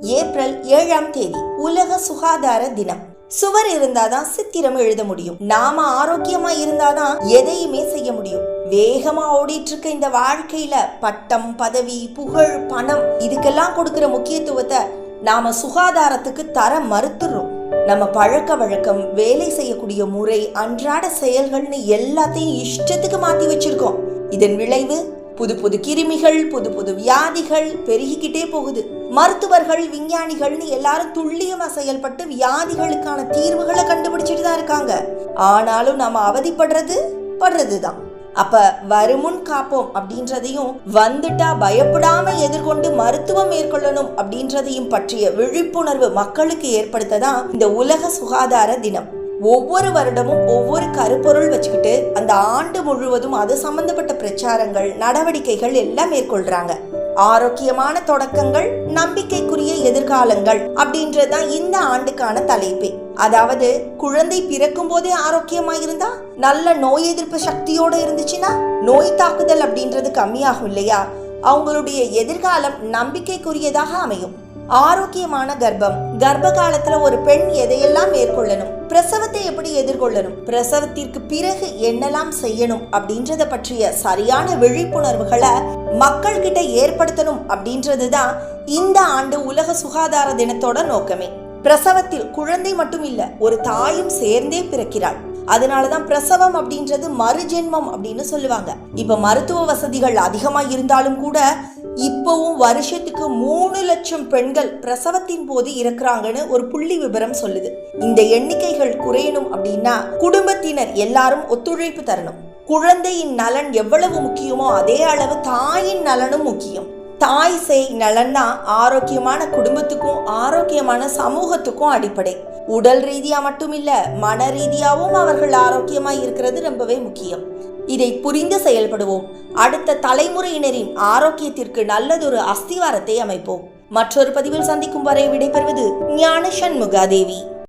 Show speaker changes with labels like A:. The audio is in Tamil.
A: ஏப்ரல் ஏழாம் தேதி உலக சுகாதார தினம். சுவர் இருந்தாதான் சித்திரம் எழுத முடியும். நாம ஆரோக்கியமா இருந்தாதான் எதையுமே செய்ய முடியும். வேகமா ஓடிட்டு இருக்க இந்த வாழ்க்கையில பட்டம் பதவி புகழ் பணம் இதுக்கெல்லாம் கொடுக்கிற முக்கியத்துவத்தை நாம சுகாதாரத்துக்கு தர மறுத்துறோம் நம்ம பழக்க வழக்கம் வேலை செய்யக்கூடிய முறை அன்றாட செயல்கள்னு எல்லாத்தையும் இஷ்டத்துக்கு மாத்தி வச்சிருக்கோம். இதன் விளைவு புது புது கிருமிகள் புது புது வியாதிகள் பெருகிக்கிட்டே போகுது. மருத்துவர்கள் விஞ்ஞானிகள்னு எல்லாரும் துல்லியமா செயல்பட்டு வியாதிகளுக்கான தீர்வுகளை கண்டுபிடிச்சிட்டு தான் இருக்காங்க. ஆனாலும் நாம அவதிப்படுறது படுறதுதான். அப்ப வருமுன் காப்போம் அப்படின்றதையும் வந்துட்டா பயப்படாம எதிர்கொண்டு மருத்துவம் மேற்கொள்ளணும் அப்படின்றதையும் பற்றிய விழிப்புணர்வு மக்களுக்கு ஏற்படுத்ததான் இந்த உலக சுகாதார தினம். ஒவ்வொரு வருடமும் ஒவ்வொரு கருப்பொருள் வச்சுக்கிட்டு அந்த ஆண்டு முழுவதும் அது சம்பந்தப்பட்ட பிரச்சாரங்கள் நடவடிக்கைகள் எல்லாம் மேற்கொள்றாங்க. ஆரோக்கியமான தொடக்கங்கள் நம்பிக்கைக்குரிய எதிர்காலங்கள் அப்படின்றது தான் இந்த ஆண்டுக்கான தலைப்பே. அதாவது குழந்தை பிறக்கும் போதே ஆரோக்கியமா இருந்தா நல்ல நோய் எதிர்ப்பு சக்தியோட இருந்துச்சுன்னா நோய் தாக்குதல் அப்படின்றது கம்மியாகும் இல்லையா? அவங்களுடைய எதிர்காலம் நம்பிக்கைக்குரியதாக அமையும். ஆரோக்கியமான கர்ப்பம். கர்ப்ப காலத்துல ஒரு பெண் எதையெல்லாம் மேற்கொள்ளணும்? பிரசவத்தை எப்படி எதிர்கொள்ளணும்? பிரசவத்திற்கு பிறகு என்னெல்லாம் செய்யணும்? அப்படின்றத பற்றிய சரியான விழிப்புணர்வுகளை மக்கள் கிட்ட ஏற்படுத்தணும் அப்படின்றது தான் இந்த ஆண்டு உலக சுகாதார தினத்தோட நோக்கமே. பிரசவத்தில் குழந்தை மட்டும் இல்ல ஒரு தாயும் சேர்ந்தே பிறக்கிறாள். அதனாலதான் பிரசவம் அப்படின்றது மறுஜென்மம் அப்படின்னு சொல்லுவாங்க. இப்ப மருத்துவ வசதிகள் அதிகமா இருந்தாலும் கூட இப்போவும் வருஷத்துக்கு மூணு லட்சம் பெண்கள் பிரசவத்தின் போது இறக்குறாங்கன்னு ஒரு புள்ளி விவரம் சொல்லுது. இந்த எண்ணிக்கைகள் குறையணும் அப்படின்னா குடும்பத்தினர் எல்லாரும் ஒத்துழைப்பு தரணும். குழந்தையின் நலன் எவ்வளவு முக்கியமோ அதே அளவு தாயின் நலனும் முக்கியம். தாய் செய் நலன்னா ஆரோக்கியமான குடும்பத்துக்கும் ஆரோக்கியமான சமூகத்துக்கும் அடிப்படை. உடல் ரீதியா மட்டும் இல்ல மன ரீதியாவும் அவர்கள் ஆரோக்கியமா இருக்கிறது ரொம்பவே முக்கியம். இதை புரிந்து செயல்படுவோம். அடுத்த தலைமுறையினரின் ஆரோக்கியத்திற்கு நல்லதொரு அஸ்திவாரத்தை அமைப்போம். மற்றொரு பதிவில் சந்திக்கும் வரை விடைபெறுவது ஞான சண்முகாதேவி